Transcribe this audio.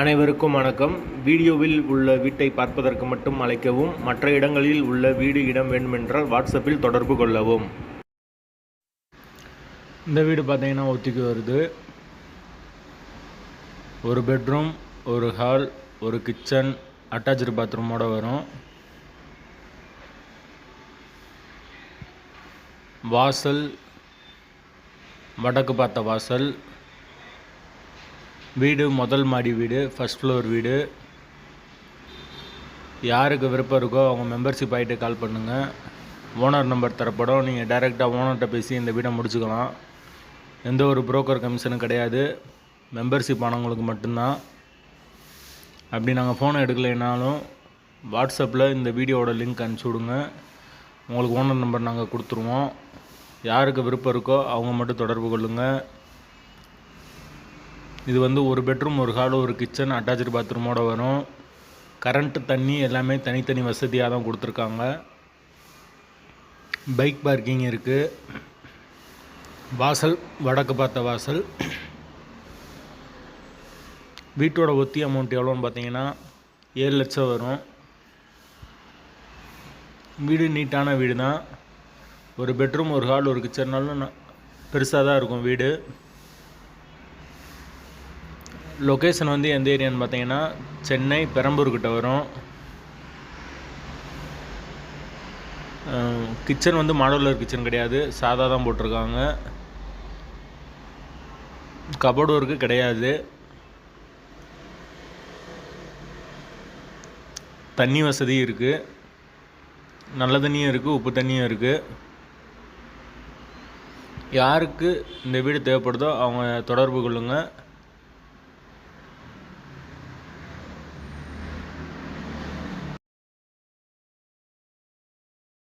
அனைவருக்கும் வணக்கம். வீடியோவில் உள்ள வீட்டை பார்ப்பதற்கு மட்டும் அழைக்கவும் மற்ற இடங்களில் உள்ள வீடு இடம் வேண்டுமென்றால் வாட்ஸ்அப்பில் தொடர்பு கொள்ளவும். இந்த வீடு பார்த்தீங்கன்னா ஒத்திக்கு வருது. ஒரு பெட்ரூம் ஒரு ஹால் ஒரு கிச்சன் அட்டாச்சு பாத்ரூமோட வரும். வாசல் வடக்கு பார்த்த வாசல். வீடு முதல் மாடி வீடு ஃபஸ்ட் ஃப்ளோர் வீடு. யாருக்கு விருப்பம் இருக்கோ அவங்க மெம்பர்ஷிப் ஆகிட்டு கால் பண்ணுங்கள் ஓனர் நம்பர் தரப்படும். நீங்கள் டைரெக்டாக ஓனர்கிட்ட பேசி இந்த வீடை முடிச்சுக்கலாம். எந்த ஒரு புரோக்கர் கமிஷனும் கிடையாது. மெம்பர்ஷிப் ஆனவங்களுக்கு மட்டும்தான். அப்படி நாங்கள் ஃபோனை எடுக்கலைனாலும் வாட்ஸ்அப்பில் இந்த வீடியோவோட லிங்க் அனுப்பிச்சி விடுங்க. உங்களுக்கு ஓனர் நம்பர் நாங்கள் கொடுத்துருவோம். யாருக்கு விருப்பம் இருக்கோ அவங்க மட்டும் தொடர்பு கொள்ளுங்கள் இது வந்து ஒரு பெட்ரூம் ஒரு ஹால் ஒரு கிச்சன் அட்டாச்சு பாத்ரூமோட வரும். கரண்ட்டு தண்ணி எல்லாமே தனித்தனி வசதியாக தான் கொடுத்துருக்காங்க. பைக் பார்க்கிங் இருக்குது வாசல் வடக்கு பார்த்த வாசல். வீட்டோட ஒத்தி அமௌண்ட் எவ்வளோன்னு பார்த்தீங்கன்னா ஏழு லட்சம் வரும். வீடு நீட்டான வீடு தான் ஒரு பெட்ரூம் ஒரு ஹால் ஒரு கிச்சன்னாலும் பெருசாக தான் இருக்கும் வீடு. லொக்கேஷன் வந்து எந்த ஏரியான்னு பார்த்தீங்கன்னா சென்னை பெரம்பூர் கிட்ட வரும். கிச்சன் வந்து மாடுலர் கிச்சன் கிடையாது. சாதா தான் போட்டிருக்காங்க. கபோர்டு ஒர்க்கு கிடையாது. தண்ணி வசதி இருக்குது நல்ல தண்ணியும் இருக்குது உப்பு தண்ணியும் இருக்குது யாருக்கு இந்த வீடு தேவைப்படுதோ அவங்க தொடர்பு கொள்ளுங்கள்